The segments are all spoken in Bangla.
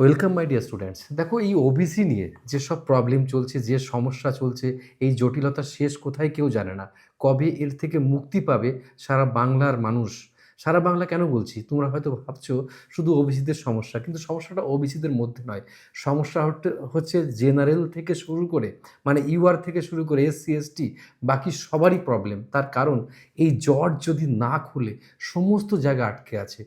ওয়েলকাম মাই ডিয়ার স্টুডেন্টস দেখো, এই ওবিসি নিয়ে যেসব প্রবলেম চলছে, যে সমস্যা চলছে, এই জটিলতার শেষ কোথায় কেউ জানে না। কবে এর থেকে মুক্তি পাবে সারা বাংলার মানুষ? সারা বাংলা কেন বলছি? তোমরা হয়তো ভাবছ, শুধু ওবিসিদের সমস্যা, কিন্তু সমস্যাটা ওবিসিদের মধ্যে নয়। সমস্যা হচ্ছে- হচ্ছে জেনারেল থেকে শুরু করে মানে ইউআর থেকে শুরু করে এসসি এসটি বাকি সবারই প্রবলেম তার কারণ, এই জট যদি না খুলে, সমস্ত জায়গা আটকে আছে।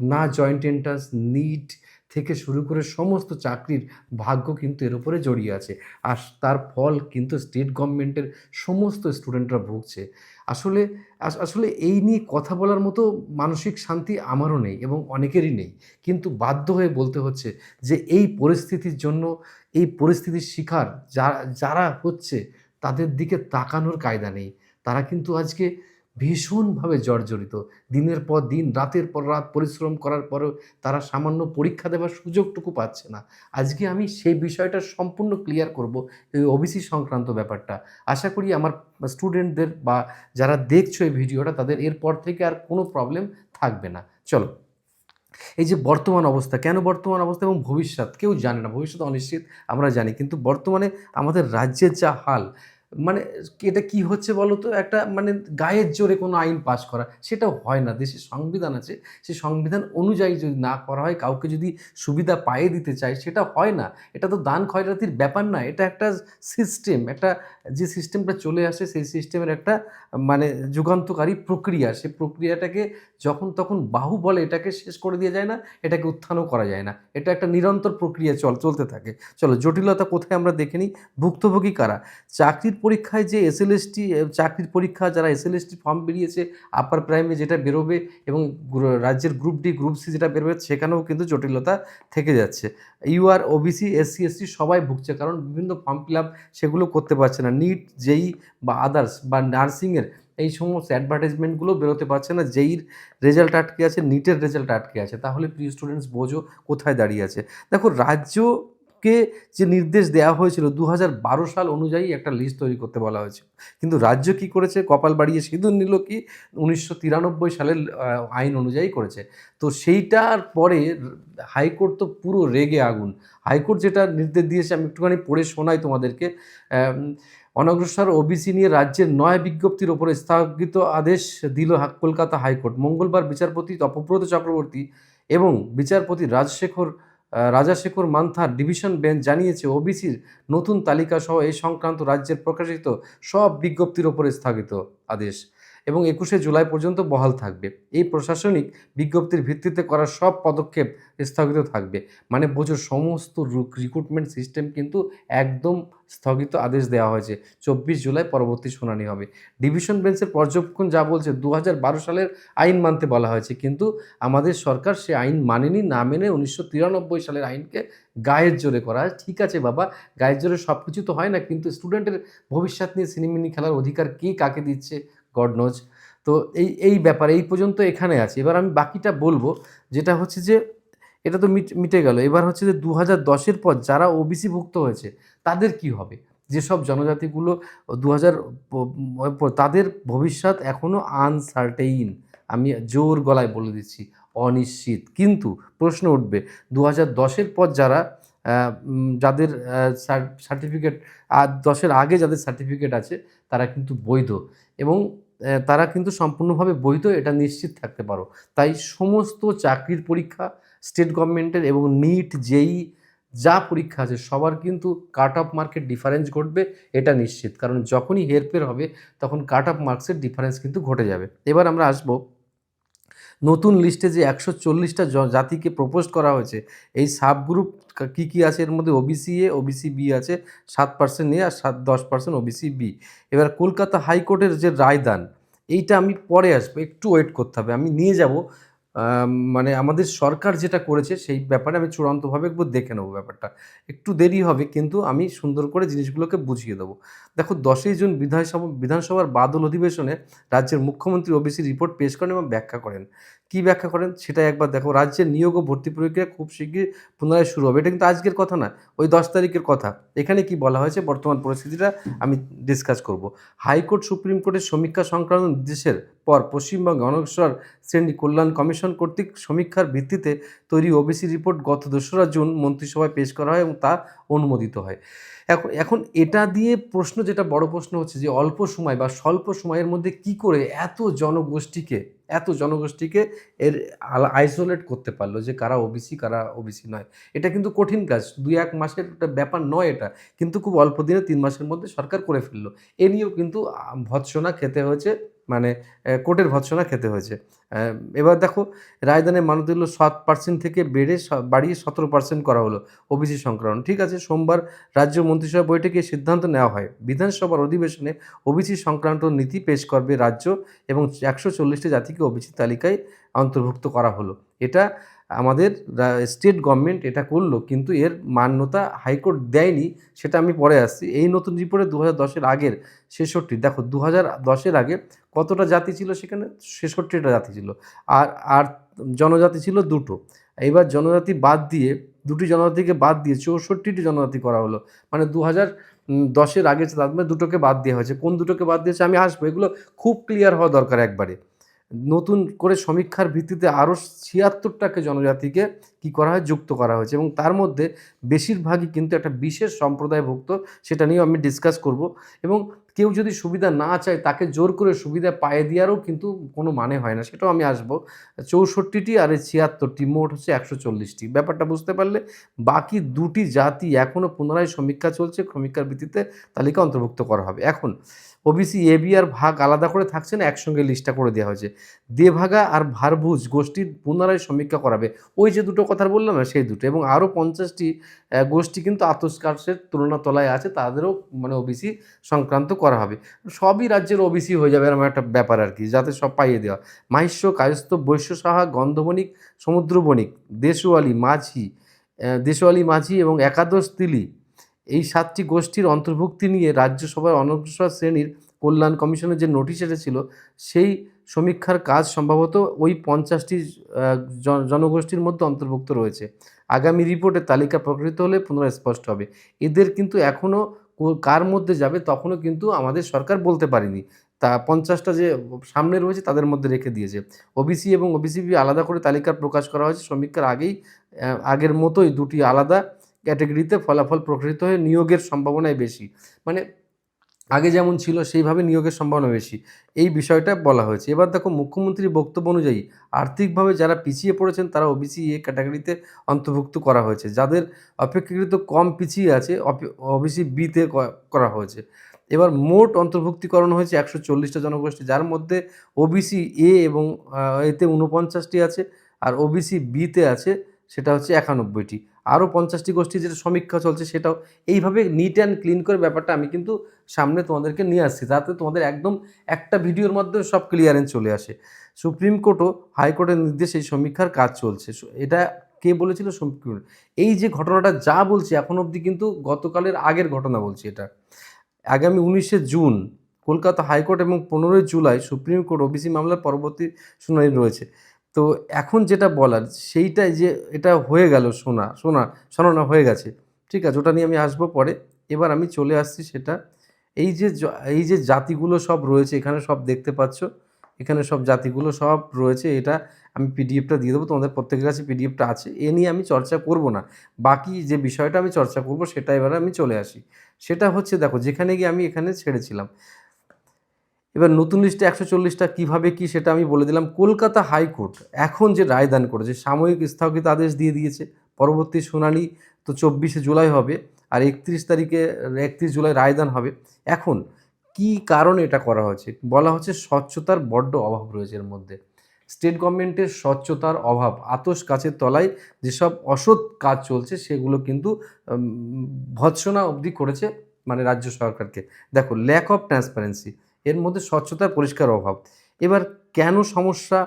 না জয়েন্ট এন্ট্রান্স নিট থেকে শুরু করে সমস্ত চাকরির ভাগ্য কিন্তু এর উপরে জড়িয়ে আছে। আর তার ফল কিন্তু স্টেট গভর্নমেন্টের সমস্ত স্টুডেন্টরা ভুগছে। আসলে, আস- আসলে এই নিয়ে কথা বলার মতো মানসিক শান্তি আমারও নেই এবং অনেকেরই নেই। কিন্তু বাধ্য হয়ে বলতে হচ্ছে যে এই পরিস্থিতির জন্য, এই পরিস্থিতির শিকার যা- যারা হচ্ছে তাদের দিকে তাকানোর কায়দা নেই। তারা কিন্তু আজকে ভীষণভাবে জর্জরিত। দিনের পর দিন, রাতের পর রাত পরিশ্রম করার পরেও তারা সামান্য পরীক্ষা দেওয়ার সুযোগটুকু পাচ্ছে না। আজকে আমি সেই বিষয়টা সম্পূর্ণ ক্লিয়ার করব, এই ওবিসি সংক্রান্ত ব্যাপারটা। আশা করি আমার স্টুডেন্টদের বা যারা দেখছ এই ভিডিওটা, তাদের এরপর থেকে আর কোনো প্রবলেম থাকবে না। চলো। এই যে বর্তমান অবস্থা, কেন বর্তমান অবস্থা এবং ভবিষ্যৎ? কেউ জানে না, ভবিষ্যৎ অনিশ্চিত, আমরা জানি। কিন্তু বর্তমানে আমাদের রাজ্যের যা হাল মানে এটা কি হচ্ছে বলো তো একটা মানে গায়ের জোরে কোনো আইন পাস করা সেটা হয় না। দেশের সংবিধান আছে, সেই সংবিধান অনুযায়ী যদি না করা হয়, কাউকে যদি সুবিধা পায়ে দিতে চায়, সেটা হয় না। এটা তো দান খয়রাতির ব্যাপার না, এটা একটা সিস্টেম একটা যে সিস্টেমটা চলে আসে, সেই সিস্টেমের একটা মানে যুগান্তকারী প্রক্রিয়া। সে প্রক্রিয়াটাকে যখন তখন বাহু বলে, এটাকে শেষ করে দিয়ে যায় না, এটাকে উত্থানও করা যায় না। এটা একটা নিরন্তর প্রক্রিয়া চল, চলতে থাকে। চলো, জটিলতা কোথায় আমরা দেখে নিই? ভুক্তভোগী কারা? চাকরির পরীক্ষায় যে এসএলএসটি চাকরির পরীক্ষা, যারা এসএলএসটি ফর্ম বেরিয়েছে আপার প্রাইমে যেটা বেরোবে এবং রাজ্যের গ্রুপ ডি গ্রুপ সি যেটা বেরোবে, সেখানেও কিন্তু জটিলতা থেকে যাচ্ছে। ইউআর ওবিসি এসসি এসটি সবাই ভুগছে, কারণ বিভিন্ন ফর্ম ফিল আপ সেগুলো করতে পারছে না। নিট জেই বা আদার্স বা নার্সিংয়ের এই সমস্ত অ্যাডভার্টাইজমেন্টগুলো বেরোতে পারছে না। জেইর রেজাল্ট আটকে আছে নিটের রেজাল্ট আটকে আছে। তাহলে প্রিয় স্টুডেন্টস বোঝো কোথায় দাঁড়িয়ে আছে। দেখো রাজ্যকে যে নির্দেশ দেওয়া হয়েছিল দু সাল অনুযায়ী একটা লিস্ট তৈরি করতে বলা হয়েছিল। কিন্তু রাজ্য কি করেছে? কপাল বাড়িয়ে সিঁদুর নিল কি? উনিশশো তিরানব্বই সালের আইন অনুযায়ী করেছে। তো সেইটার পরে হাইকোর্ট তো পুরো রেগে আগুন। হাইকোর্ট যেটা নির্দেশ দিয়েছে, আমি একটুখানি পড়ে শোনাই তোমাদেরকে। অনগ্রসর ওবিসি নিয়ে রাজ্যের নয় বিজ্ঞপ্তির ওপরে স্থগিত আদেশ দিল কলকাতা হাইকোর্ট। মঙ্গলবার বিচারপতি তপব্রত চক্রবর্তী এবং বিচারপতি রাজশেখর রাজাশেখর মান্থার ডিভিশন বেঞ্চ জানিয়েছে, ওবিসির নতুন তালিকা সহ এই সংক্রান্ত রাজ্যের প্রকাশিত সব বিজ্ঞপ্তির ওপরে স্থগিত আদেশ। এবং একুশে জুলাই পর্যন্ত বহাল থাকবে। এই প্রশাসনিক বিজ্ঞপ্তির ভিত্তিতে করা সব পদক্ষেপ স্থগিত থাকবে। মানে বোঝো, সমস্ত রিক্রুটমেন্ট সিস্টেম কিন্তু একদম স্থগিত আদেশ দেওয়া হয়েছে। চব্বিশ জুলাই পরবর্তী শুনানি হবে। ডিভিশন বেঞ্চের পর্যবেক্ষণ যা বলছে দু সালের আইন মানতে বলা হয়েছে। কিন্তু আমাদের সরকার সে আইন মানেনি, না মেনে উনিশশো তিরানব্বই সালের আইনকে গায়ের জোরে করা ঠিক আছে বাবা, গায়ের জোরে সব কিছু তো হয় না, কিন্তু স্টুডেন্টের ভবিষ্যৎ নিয়ে সিনেমিনি খেলার অধিকার কে কাকে দিচ্ছে? গড নোজ তো এই এই ব্যাপারে, এই পর্যন্ত এখানে আছে। এবার আমি বাকিটা বলব, যেটা হচ্ছে যে, এটা তো মিট গেল। এবার হচ্ছে যে দু হাজার দশের পর যারা ওবিসি ভুক্ত হয়েছে, তাদের কি হবে? যেসব জনজাতিগুলো দু হাজার তাদের ভবিষ্যৎ এখনও আনসার্টেইন আমি জোর গলায় বলে দিচ্ছি, অনিশ্চিত। কিন্তু প্রশ্ন উঠবে দু হাজার দশের পর যারা যাদের সার্টিফিকেট আর দশের আগে যাদের সার্টিফিকেট আছে, তারা কিন্তু বৈধ। এবং তারা কিন্তু সম্পূর্ণভাবে বৈধ, এটা নিশ্চিত থাকতে পারো। তাই সমস্ত চাকরির পরীক্ষা স্টেট গভর্নমেন্টের এবং নিট জেই যা পরীক্ষা আছে, সবার কিন্তু কাট অফ মার্কের ডিফারেন্স ঘটবে, এটা নিশ্চিত। কারণ যখনই হেরফের হবে, তখন কাট অফ মার্কসের ডিফারেন্স কিন্তু ঘটে যাবে। এবার আমরা আসব নতুন লিস্টে যে একশো চল্লিশটা জাতিকে প্রপোজ করা হয়েছে, এই সাব গ্রুপ কী কী আছে? এর মধ্যে ওবিসি এ ওবিসি বি আছে, সাত পার্সেন্ট এ আর সাত, দশ পার্সেন্ট ওবিসি বি এবার কলকাতা হাইকোর্টের যে রায়দান, এইটা আমি পরে আসব, একটু ওয়েট করতে হবে। আমি নিয়ে যাব মানে আমাদের সরকার যেটা করেছে, সেই ব্যাপারে আমি চূড়ান্তভাবে একবার দেখে নেব ব্যাপারটা। একটু দেরি হবে, কিন্তু আমি সুন্দর করে জিনিসগুলোকে বুঝিয়ে দেবো। দেখো, দশই জুন বিধানসভা, বিধানসভার বাদল অধিবেশনে রাজ্যের মুখ্যমন্ত্রী ওবিসি রিপোর্ট পেশ করেন এবং ব্যাখ্যা করেন। কি ব্যাখ্যা করেন? সেটা একবার দেখো। রাজ্যের নিয়োগ ও ভর্তি প্রক্রিয়া খুব শীঘ্রই পুনরায় শুরু হবে। এটা কিন্তু আজকের কথা না, ওই দশ তারিখের কথা। এখানে কি বলা হয়েছে? বর্তমান পরিস্থিতিটা আমি ডিসকাস করব। হাইকোর্ট, সুপ্রিম কোর্টের সমীক্ষা সংক্রান্ত নির্দেশের পর পশ্চিমবঙ্গ অনগ্রসর শ্রেণি কল্যাণ কমিশন কর্তৃক সমীক্ষার ভিত্তিতে তৈরি ওবিসি রিপোর্ট গত দোসরা জুন মন্ত্রিসভায় পেশ করা হয় এবং তা অনুমোদিত হয়। এখন এখন এটা দিয়ে প্রশ্ন যেটা বড় প্রশ্ন হচ্ছে যে অল্প সময় বা স্বল্প সময়ের মধ্যে কি করে এত জনগোষ্ঠীকে এত জনগোষ্ঠীকে এর আইসোলেট করতে পারল যে কারা ওবিসি কারা ওবিসি নয়? এটা কিন্তু কঠিন কাজ। দুই এক মাসের একটা ব্যাপার নয় এটা। কিন্তু খুব অল্প দিনে তিন মাসের মধ্যে সরকার করে ফেলল। এ নিয়েও কিন্তু ভৎসনা খেতে হয়েছে। মানে কোর্টের ভৎসনা খেতে হয়েছে। এবার দেখো রায়দানের মানদণ্ড সাত পার্সেন্ট থেকে বেড়ে বাড়িয়ে সতেরো পার্সেন্ট করা হলো ওবিসি সংক্রান্ত। ঠিক আছে, সোমবার রাজ্য মন্ত্রিসভা বৈঠকে সিদ্ধান্ত নেওয়া হয়। বিধানসভার অধিবেশনে ওবিসি সংক্রান্ত নীতি পেশ করবে রাজ্য এবং একশো চল্লিশটি জাতিকে ওবিসি তালিকায় অন্তর্ভুক্ত করা হলো। এটা আমাদের স্টেট গভর্নমেন্ট এটা করল, কিন্তু এর মান্যতা হাইকোর্ট দেয়নি, সেটা আমি পরে আসছি। এই নতুন রিপোর্টে দু হাজার দশের আগের ছেষট্টি, দেখো দু হাজার দশের আগে কতটা জাতি ছিল সেখানে? ছেষট্টিটা জাতি ছিল। আর আর জনজাতি ছিল দুটো। এইবার জনজাতি বাদ দিয়ে, দুটি জনজাতিকে বাদ দিয়ে চৌষট্টিটি জনজাতি করা হলো। মানে দু হাজার দশের আগে মধ্যে দুটোকে বাদ দেওয়া হয়েছে। কোন দুটোকে বাদ দিয়েছে আমি আসব? এগুলো খুব ক্লিয়ার হওয়া দরকার একবারে। নতুন করে সমীক্ষার ভিত্তিতে আরও ছিয়াত্তরটাকে জনজাতিকে কি করা হয়? যুক্ত করা হয়েছে এবং তার মধ্যে বেশিরভাগই কিন্তু একটা বিশেষ সম্প্রদায়ভুক্ত সেটা নিয়েও আমি ডিসকাস করব এবং কেউ যদি সুবিধা না চায় তাকে জোর করে সুবিধা পায়ে দেওয়ারও কিন্তু কোনো মানে হয় না, সেটাও আমি আসব। চৌষট্টিটি আর এই ছিয়াত্তরটি মোট হচ্ছে একশো চল্লিশটি। ব্যাপারটা বুঝতে পারলে বাকি দুটি জাতি এখনও পুনরায় সমীক্ষা চলছে, সমীক্ষার ভিত্তিতে তালিকা অন্তর্ভুক্ত করা হবে। এখন ওবিসি এবি আর ভাগ আলাদা করে থাকছে না, একসঙ্গে লিস্টটা করে দেওয়া হয়েছে। দেভাগা আর ভারভুজ গোষ্ঠীর পুনরায় সমীক্ষা করাবে। ওই যে দুটো কথা বললাম না, সেই দুটো। এবং আরও পঞ্চাশটি গোষ্ঠী কিন্তু আতস্কার্সের তুলনা তলায় আছে, তাদেরও মানে ওবিসি সংক্রান্ত করা হবে। সবই রাজ্যের ওবিসি হয়ে যাবে, এরকম একটা ব্যাপার আর কি, যাতে সব পাইয়ে দেওয়া। মাহিষ্য, কায়স্থ, বৈশ্য সাহা, গন্ধবণিক সমুদ্র বণিক দেশওয়ালি, মাঝি দেশওয়ালি, মাঝি এবং একাদশ তিলি। এই সাতটি গোষ্ঠীর অন্তর্ভুক্তি নিয়ে রাজ্যসভার অনগ্রসর শ্রেণির কল্যাণ কমিশনের যে নোটিশ এসেছিল, সেই সমীক্ষার কাজ সম্ভবত ওই পঞ্চাশটি জনগোষ্ঠীর মধ্যে অন্তর্ভুক্ত রয়েছে। আগামী রিপোর্টের তালিকা প্রকৃত হলে পুনরায় স্পষ্ট হবে। এদের কিন্তু এখনও কার মধ্যে যাবে তখনও কিন্তু আমাদের সরকার বলতে পারেনি। তা পঞ্চাশটা যে সামনে রয়েছে তাদের মধ্যে রেখে দিয়েছে। ওবিসি এবং ওবিসিবি আলাদা করে তালিকা প্রকাশ করা হয়েছে। সমীক্ষার আগেই আগের মতোই দুটি আলাদা ক্যাটাগরিতে ফলাফল প্রকাশিত হয়ে নিয়োগের সম্ভাবনাই বেশি। মানে আগে যেমন ছিল, সেইভাবে নিয়োগের সম্ভাবনা বেশি। এই বিষয়টা বলা হয়েছে। এবার দেখো, মুখ্যমন্ত্রীর বক্তব্য অনুযায়ী আর্থিকভাবে যারা পিছিয়ে পড়েছেন, তারা ওবিসি এ ক্যাটাগরিতে অন্তর্ভুক্ত করা হয়েছে। যাদের অপেক্ষাকৃত কম পিছিয়ে আছে ওবিসি বিতে করা হয়েছে। এবার মোট অন্তর্ভুক্তিকরণ হয়েছে একশো চল্লিশটা জনগোষ্ঠী, যার মধ্যে ওবিসি এ এবং এতে উনপঞ্চাশটি আছে আর ওবিসি বিতে আছে সেটা হচ্ছে একানব্বইটি। আরও পঞ্চাশটি গোষ্ঠী যেটা সমীক্ষা চলছে সেটাও এইভাবে নিট অ্যান্ড ক্লিন করে ব্যাপারটা আমি কিন্তু সামনে তোমাদেরকে নিয়ে আসছি। যাতে তোমাদের একদম একটা ভিডিওর মাধ্যমে সব ক্লিয়ারেন্স চলে আসে। সুপ্রিম কোর্টও হাইকোর্টের নির্দেশে এই সমীক্ষার কাজ চলছে। এটা কে বলেছিল? সুপ্রিম এই যে ঘটনাটা যা বলছি, এখন অবধি কিন্তু গতকালের আগের ঘটনা বলছি এটা। আগামী উনিশে জুন, কলকাতা হাইকোর্ট এবং পনেরোই জুলাই সুপ্রিম কোর্ট ওবিসি মামলার পরবর্তী শুনানি রয়েছে। তো এখন যেটা বলার, সেইটাই যে এটা হয়ে গেল শোনা শোনা শোনানো হয়ে গেছে। ঠিক আছে, ওটা নিয়ে আমি আসব পরে। এবার আমি চলে আসছি সেটা, এই যে এই যে জাতিগুলো সব রয়েছে, এখানে সব দেখতে পাচ্ছ, এখানে সব জাতিগুলো সব রয়েছে, এটা আমি পিডিএফটা দিয়ে দেবো, তোমাদের প্রত্যেকের কাছে পিডিএফটা আছে, এ নিয়ে আমি চর্চা করব না। বাকি যে বিষয়টা আমি চর্চা করব, সেটা এবারে আমি চলে আসি। সেটা হচ্ছে, দেখো, যেখানে গিয়ে আমি এখানে ছেড়েছিলাম। এবার নতুন লিস্টে একশো চল্লিশটা কীভাবে কী সেটা আমি বলে দিলাম। কলকাতা হাইকোর্ট এখন যে রায়দান করেছে, সাময়িক স্থগিত আদেশ দিয়ে দিয়েছে, পরবর্তী শুনানি তো চব্বিশে জুলাই হবে আর একত্রিশ তারিখে, একত্রিশ জুলাই রায়দান হবে। এখন কি কারণে এটা করা হয়েছে? বলা হচ্ছে স্বচ্ছতার বড্ড অভাব রয়েছে এর মধ্যে। স্টেট গভর্নমেন্টের স্বচ্ছতার অভাব, আতস কাছের তলায় যেসব অসৎ কাজ চলছে সেগুলো কিন্তু ভৎসনা অবধি করেছে মানে রাজ্য সরকারকে। দেখো ল্যাক অফ ট্রান্সপারেন্সি এর মধ্যে স্বচ্ছতার পরিষ্কার অভাব। এবার কেন সমস্যা?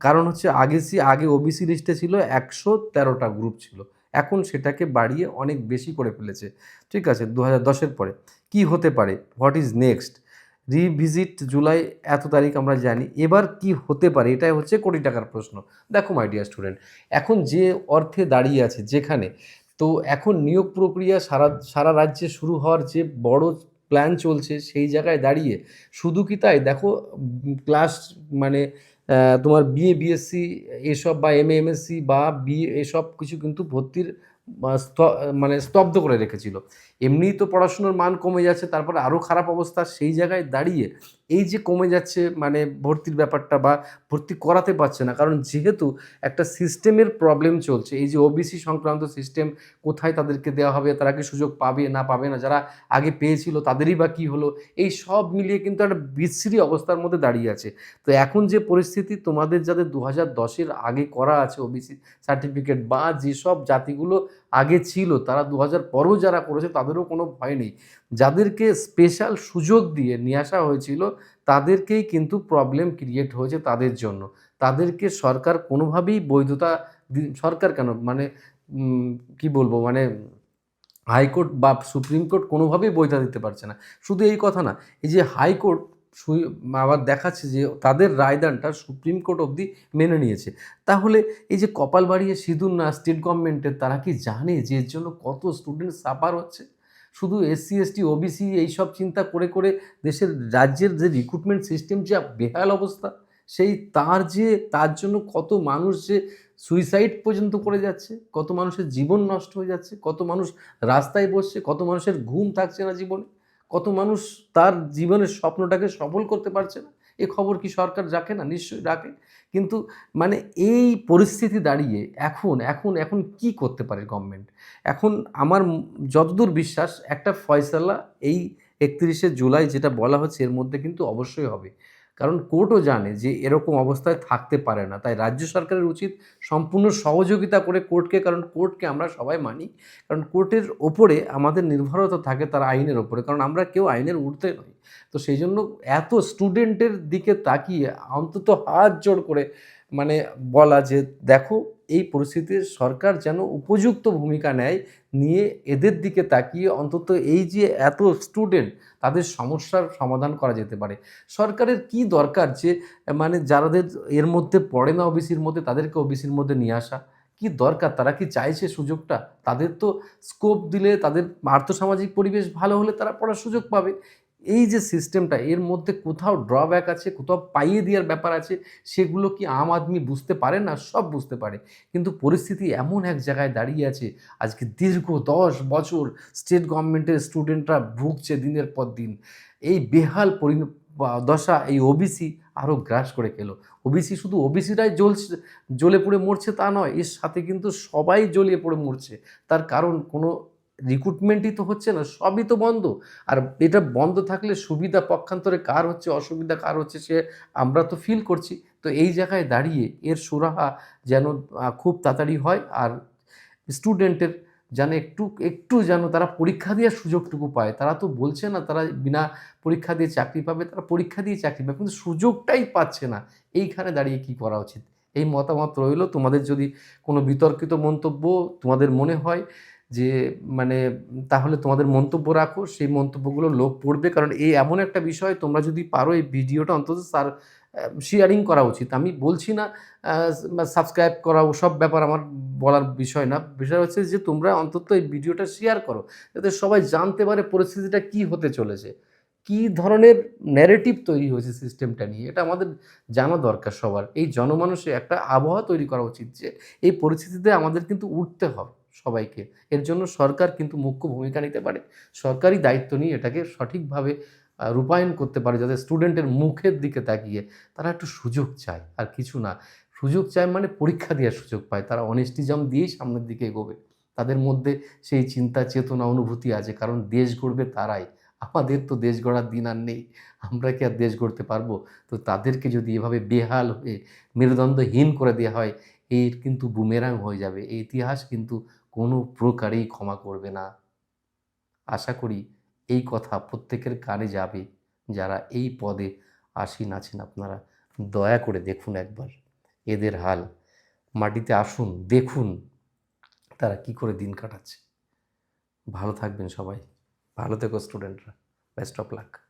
কারণ হচ্ছে আগে সি, আগে ওবিসি লিস্টে ছিল, একশো তেরোটা গ্রুপ ছিল। এখন সেটাকে বাড়িয়ে অনেক বেশি করে ফেলেছে। ঠিক আছে দু হাজার দশের পরে। কী হতে পারে? What is next revisit July এত তারিখ আমরা জানি। এবার কি হতে পারে? এটাই হচ্ছে কোটি টাকার প্রশ্ন। দেখো মাই ডিয়ার স্টুডেন্ট এখন যে অর্থে দাঁড়িয়ে আছে যেখানে, তো এখন নিয়োগ প্রক্রিয়া সারা সারা রাজ্যে শুরু হওয়ার যে বড় প্ল্যান চলছে সেই জায়গায় দাঁড়িয়ে। শুধু কি তাই? দেখো ক্লাস মানে তোমার বিএ বিএসসি এসব বা এম এমএসসি বা বিএ এসব কিছু কিন্তু ভর্তির মানে স্তব্ধ করে রেখেছিল। এমনিই তো পড়াশুনোর মান কমে যাচ্ছে, তারপরে আরও খারাপ অবস্থা সেই জায়গায় দাঁড়িয়ে এই যে কমে যাচ্ছে মানে ভর্তির ব্যাপারটা বা ভর্তি করাতে পারছে না, কারণ যেহেতু একটা সিস্টেমের প্রবলেম চলছে, এই যে ওবিসি সংক্রান্ত সিস্টেম কোথায় তাদেরকে দেওয়া হবে, তারা কি সুযোগ পাবে না পাবে না, যারা আগে পেয়েছিল তাদেরই বা কী হলো, এই সব মিলিয়ে কিন্তু একটা বিশ্রী অবস্থার মধ্যে দাঁড়িয়ে আছে। তো এখন যে পরিস্থিতি তোমাদের যাদের দু হাজার দশের আগে করা আছে ওবিসি সার্টিফিকেট বা যেসব জাতিগুলো আগে ছিল, তারা দু হাজার পরও যারা করেছে তাদেরও কোনো ভয় নেই। যাদেরকে স্পেশাল সুযোগ দিয়ে নিয়ে আসা হয়েছিল, তাদেরকেই কিন্তু প্রবলেম ক্রিয়েট হয়েছে তাদের জন্য। তাদেরকে সরকার কোনোভাবেই বৈধতা সরকার কেন? মানে কি বলব? মানে হাইকোর্ট বা সুপ্রিম কোর্ট কোনোভাবেই বৈধতা দিতে পারছে না। শুধু এই কথা না, এই যে হাইকোর্ট আবার দেখাচ্ছে যে তাদের রায়দানটা সুপ্রিম কোর্ট অবধি মেনে নিয়েছে। তাহলে এই যে কপাল বাড়িয়ে সিঁদুর না স্টেট গভর্নমেন্টের তারা কি জানে যে এর জন্য কত স্টুডেন্ট সাফার হচ্ছে? শুধু এসসি এসটি ওবিসি এইসব চিন্তা করে করে দেশের রাজ্যের যে রিক্রুটমেন্ট সিস্টেম যা বেহাল অবস্থা, সেই তার যে, তার জন্য কত মানুষ যে সুইসাইড পর্যন্ত করে যাচ্ছে, কত মানুষের জীবন নষ্ট হয়ে যাচ্ছে, কত মানুষ রাস্তায় বসছে, কত মানুষের ঘুম থাকছে না জীবনে। কত মানুষ তার জীবনের স্বপ্নটাকে সফল করতে পারছে না? এ খবর কি সরকার রাখে না? নিশ্চয়ই রাখে। কিন্তু মানে এই পরিস্থিতি দাঁড়িয়ে এখন এখন এখন কি করতে পারে গভর্নমেন্ট এখন আমার যতদূর বিশ্বাস, একটা ফয়সালা এই একত্রিশে জুলাই যেটা বলা হচ্ছে এর মধ্যে কিন্তু অবশ্যই হবে। কারণ কোর্টও জানে যে এরকম অবস্থায় থাকতে পারে না। তাই রাজ্য সরকারের উচিত সম্পূর্ণ সহযোগিতা করে কোর্টকে, কারণ কোর্টকে আমরা সবাই মানি, কারণ কোর্টের ওপরে আমাদের নির্ভরতা থাকে তার আইনের ওপরে, কারণ আমরা কেউ আইনের উঠতে নই। তো সেই জন্য এত স্টুডেন্টের দিকে তাকিয়ে অন্তত হাত জোড় করে মানে বলা যে, দেখো এই পরিস্থিতিতে সরকার যেন উপযুক্ত ভূমিকা নেয়, নিয়ে এদের দিকে তাকিয়ে অন্তত এই যে এত স্টুডেন্ট তাদের সমস্যার সমাধান করা যেতে পারে। সরকারের কি দরকার যে মানে যারাদের এর মধ্যে পড়ে না ওবিসির মধ্যে, তাদেরকে ওবিসির মধ্যে নিয়ে আসা? কি দরকার? তারা কি চাইছে সুযোগটা? তাদের তো স্কোপ দিলে তাদের আর্থসামাজিক পরিবেশ ভালো হলে তারা পড়ার সুযোগ পাবে। এই যে সিস্টেমটা এর মধ্যে কোথাও ড্রব্যাক আছে, কোথাও পাইয়ে দেওয়ার ব্যাপার আছে, সেগুলো কি আম আদমি বুঝতে পারে না? সব বুঝতে পারে। কিন্তু পরিস্থিতি এমন এক জায়গায় দাঁড়িয়ে আছে, আজকে দীর্ঘ দশ বছর স্টেট গভর্নমেন্টের স্টুডেন্টরা ভুগছে দিনের পর দিন। এই বেহাল পরি দশা, এই ওবিসি আরও গ্রাস করে খেলো। ওবিসি শুধু ওবিসিরাই জ্বলছে, জ্বলে পড়ে মরছে তা নয়, এর সাথে কিন্তু সবাই জ্বলিয়ে পড়ে মরছে। তার কারণ কোনো রিক্রুটমেন্টই তো হচ্ছে না, সবই তো বন্ধ। আর এটা বন্ধ থাকলে সুবিধা পক্ষান্তরে কার হচ্ছে, অসুবিধা কার হচ্ছে, সে আমরা তো ফিল করছি। তো এই জায়গায় দাঁড়িয়ে এর সুরাহা যেন খুব তাড়াতাড়ি হয় আর স্টুডেন্টের যেন একটু একটু যেন তারা পরীক্ষা দেওয়ার সুযোগটুকু পায়। তারা তো বলছে না, তারা বিনা পরীক্ষা দিয়ে চাকরি পাবে, তারা পরীক্ষা দিয়ে চাকরি পাবে, কিন্তু সুযোগটাই পাচ্ছে না। এইখানে দাঁড়িয়ে কি করা উচিত? এই মতামত রইল। তোমাদের যদি কোনো বিতর্কিত মন্তব্য তোমাদের মনে হয় যে মানে তাহলে তোমাদের মন্তব্য রাখো, সেই মন্তব্যগুলো লোক পড়বে। কারণ এই এমন একটা বিষয়, তোমরা যদি পারো এই ভিডিওটা অন্তত স্যার শেয়ারিং করা উচিত। আমি বলছি না সাবস্ক্রাইব করা ওসব ব্যাপার আমার বলার বিষয় না। বিষয় হচ্ছে যে, তোমরা অন্তত এই ভিডিওটা শেয়ার করো, যাতে সবাই জানতে পারে পরিস্থিতিটা কি হতে চলেছে। কি ধরনের ন্যারেটিভ তৈরি হয়েছে সিস্টেমটা নিয়ে, এটা আমাদের জানা দরকার সবার। এই জনমানুষে একটা আবহাওয়া তৈরি করা উচিত যে, এই পরিস্থিতিতে আমাদের কিন্তু উঠতে হবে। সবাইকে। এর জন্য সরকার কিন্তু মুখ্য ভূমিকা নিতে পারে। সরকারি দায়িত্ব নিয়ে এটাকে সঠিকভাবে রূপায়ণ করতে পারে যাতে স্টুডেন্টের মুখের দিকে তাকিয়ে তারা একটু সুযোগ চায়, আর কিছু না। সুযোগ চায় মানে পরীক্ষা দেওয়ার সুযোগ পায়। তারা অনেস্টিজম দিয়েই সামনের দিকে এগোবে। তাদের মধ্যে সেই চিন্তা, চেতনা, অনুভূতি আছে, কারণ দেশ গড়বে তারাই। আমাদের তো দেশ গড়ার দিন আর নেই। আমরা কি আর দেশ গড়তে পারব? তো তাদেরকে যদি এভাবে বেহাল হয়ে মেরুদণ্ডহীন করে দেওয়া হয়, এর কিন্তু বুমেরাং হয়ে যাবে। এই ইতিহাস কিন্তু কোনো প্রকারেই ক্ষমা করবে না। আশা করি এই কথা প্রত্যেকের কানে যাবে, যারা এই পদে আসীন আছেন আপনারা। দয়া করে দেখুন একবার এদের হাল। মাটিতে আসুন, দেখুন তারা কি করে দিন কাটাচ্ছে। ভালো থাকবেন সবাই। ভালো থেকো স্টুডেন্টরা। Best of luck.